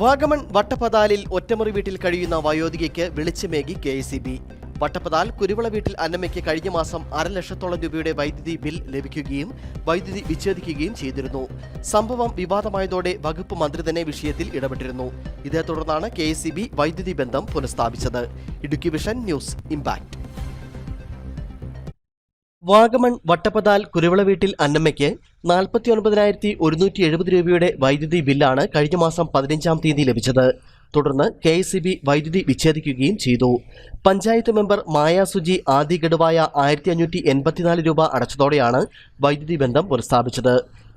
വാഗമൺ വട്ടപ്പതാലിൽ ഒറ്റമുറി വീട്ടിൽ കഴിയുന്ന വയോധികയ്ക്ക് വെളിച്ചമേകി K S B. Vattappathal Kuruvila വീട്ടിൽ അന്നമ്മയ്ക്ക് കഴിഞ്ഞ മാസം ലക്ഷത്തോളം രൂപയുടെ വൈദ്യുതി ബിൽ ലഭിക്കുകയും വൈദ്യുതി വിച്ഛേദിക്കുകയും ചെയ്തിരുന്നു. സംഭവം വിവാദമായതോടെ വകുപ്പ് മന്ത്രി തന്നെ വിഷയത്തിൽ ഇടപെട്ടിരുന്നു. ഇതേ തുടർന്നാണ് കെ വൈദ്യുതി ബന്ധം പുനഃസ്ഥാപിച്ചത്. Idukki vision news impact Vagamon Vattappathal Kuruvila വീട്ടിൽ അന്നമ്മയ്ക്ക് നാൽപ്പത്തി ഒൻപതിനായിരത്തി ഒരുന്നൂറ്റി എഴുപത് രൂപയുടെ വൈദ്യുതി ബില്ലാണ് കഴിഞ്ഞ മാസം പതിനഞ്ചാം തീയതി ലഭിച്ചത്. തുടർന്ന് കെ എസ് വൈദ്യുതി വിച്ഛേദിക്കുകയും ചെയ്തു. പഞ്ചായത്ത് മെമ്പർ മായ സുജി ആദ്യ ഗഡുവായ ആയിരത്തി അഞ്ഞൂറ്റി എൺപത്തിനാല് രൂപ അടച്ചതോടെയാണ് വൈദ്യുതി ബന്ധം പുനഃസ്ഥാപിച്ചത്.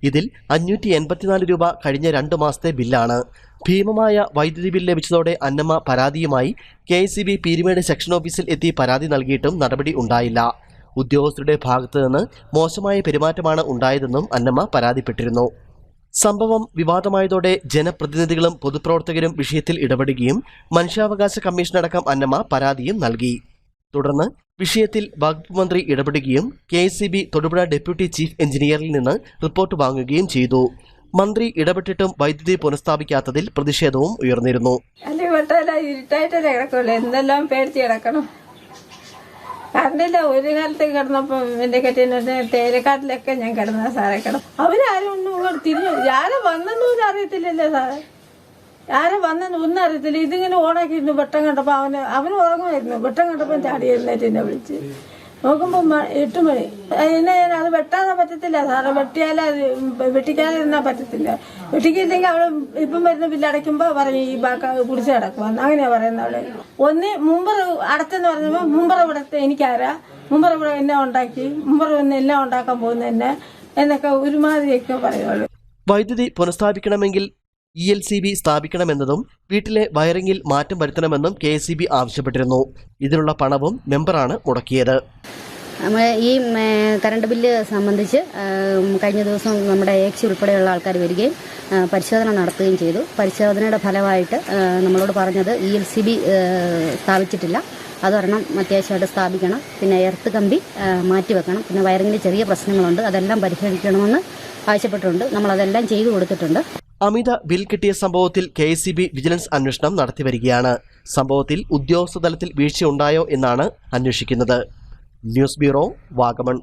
ഇതിൽ അഞ്ഞൂറ്റി എൺപത്തിനാല് രൂപ കഴിഞ്ഞ രണ്ട് മാസത്തെ ബില്ലാണ്. ഭീമമായ വൈദ്യുതി ബിൽ ലഭിച്ചതോടെ അന്നമ്മ പരാതിയുമായി കെ എസ് പീരുമേട് സെക്ഷൻ ഓഫീസിൽ എത്തി പരാതി നൽകിയിട്ടും നടപടി ഉണ്ടായില്ല. ഉദ്യോഗസ്ഥരുടെ ഭാഗത്തു നിന്ന് മോശമായ പെരുമാറ്റമാണ് ഉണ്ടായതെന്നും അന്നമ്മ പരാതിപ്പെട്ടിരുന്നു. സംഭവം വിവാദമായതോടെ ജനപ്രതിനിധികളും പൊതുപ്രവർത്തകരും വിഷയത്തിൽ ഇടപെടുകയും മനുഷ്യാവകാശ കമ്മീഷനടക്കം അന്നമ്മ പരാതിയും നൽകി. തുടർന്ന് വിഷയത്തിൽ വകുപ്പ് മന്ത്രി ഇടപെടുകയും കെ തൊടുപുഴ ഡെപ്യൂട്ടി ചീഫ് എഞ്ചിനീയറിൽ നിന്ന് റിപ്പോർട്ട് വാങ്ങുകയും ചെയ്തു. മന്ത്രി ഇടപെട്ടിട്ടും വൈദ്യുതി പുനഃസ്ഥാപിക്കാത്തതിൽ പ്രതിഷേധവും ഉയർന്നിരുന്നു. എന്തെല്ലാം പേടിച്ച് കിടക്കണം? കറണ്ടില്ല ഒരു കാലത്ത് കിടന്നപ്പോ എന്റെ കെട്ടിന് തേരക്കാട്ടിലൊക്കെ ഞാൻ കിടന്ന സാറേ കിടന്നു. അവരാരും ഒന്നും തിരിഞ്ഞു ആരും ഒന്നും അറിയത്തില്ലല്ലോ സാറേ? ആരും വന്നെന്ന് ഒന്നും അറിയത്തില്ല. ഇതിങ്ങനെ ഓണാക്കിയിരുന്നു വെട്ടം കണ്ടപ്പോ അവന് അവന് ഉറങ്ങുമായിരുന്നു. വെട്ടം കണ്ടപ്പോ ചാടിയിരുന്നേറ്റ് എന്നെ വിളിച്ച്. നോക്കുമ്പോ എട്ട് മണി എന്നെ ഞാൻ അത് വെട്ടാതെ പറ്റത്തില്ല. സാറേ വെട്ടിയാലേ അത് വെട്ടിക്കാതെ ഇരുന്നാ പറ്റത്തില്ല. വെട്ടിക്കില്ലെങ്കിൽ അവൾ ഇപ്പം വരുന്ന ബില്ല് അടയ്ക്കുമ്പോ പറഞ്ഞു ഈ ബാക്ക കുടിച്ച് കിടക്കുമെന്ന് അങ്ങനെയാ പറയുന്നത് അവൾ. ഒന്ന് മുമ്പർ അടച്ചെന്ന് പറഞ്ഞപ്പോ മുമ്പറ ഇവിടത്തെ എനിക്കാരാ. മുമ്പറ ഇവിടെ എന്നെ ഉണ്ടാക്കി. മുമ്പർ വന്ന് എല്ലാം ഉണ്ടാക്കാൻ പോകുന്ന എന്നെ എന്നൊക്കെ ഒരുമാതിരിയൊക്കെ പറയുള്ളൂ വൈദ്യുതി പുനഃസ്ഥാപിക്കണമെങ്കിൽ ഇ എൽ സി ബി സ്ഥാപിക്കണമെന്നതും വീട്ടിലെ വയറിംഗിൽ മാറ്റം വരുത്തണമെന്നും കെ എസ് ബി ആവശ്യപ്പെട്ടിരുന്നു. ഇതിനുള്ള പണവും മെമ്പറാണ് മുടക്കിയത്. നമ്മൾ ഈ കറണ്ട് ബില്ല് സംബന്ധിച്ച് കഴിഞ്ഞ ദിവസം നമ്മുടെ ഏക്സി ഉൾപ്പെടെയുള്ള ആൾക്കാർ വരികയും പരിശോധന നടത്തുകയും ചെയ്തു. പരിശോധനയുടെ ഫലമായിട്ട് നമ്മളോട് പറഞ്ഞത് ഇ എൽ സി ബി സ്ഥാപിച്ചിട്ടില്ല. അതൊരെണ്ണം അത്യാവശ്യമായിട്ട് സ്ഥാപിക്കണം. പിന്നെ എർത്ത് കമ്പി മാറ്റിവെക്കണം പിന്നെ വയറിങ്ങിൽ ചെറിയ പ്രശ്നങ്ങളുണ്ട്. അതെല്ലാം പരിഹരിക്കണമെന്ന് ആവശ്യപ്പെട്ടിട്ടുണ്ട്. നമ്മളതെല്ലാം ചെയ്തു കൊടുത്തിട്ടുണ്ട്. അമിത ബിൽ കിട്ടിയ സംഭവത്തിൽ കെ വിജിലൻസ് അന്വേഷണം നടത്തിവരികയാണ്. സംഭവത്തിൽ ഉദ്യോഗസ്ഥ തലത്തിൽ വീഴ്ചയുണ്ടായോ എന്നാണ് അന്വേഷിക്കുന്നത്. News bureau Vagamon.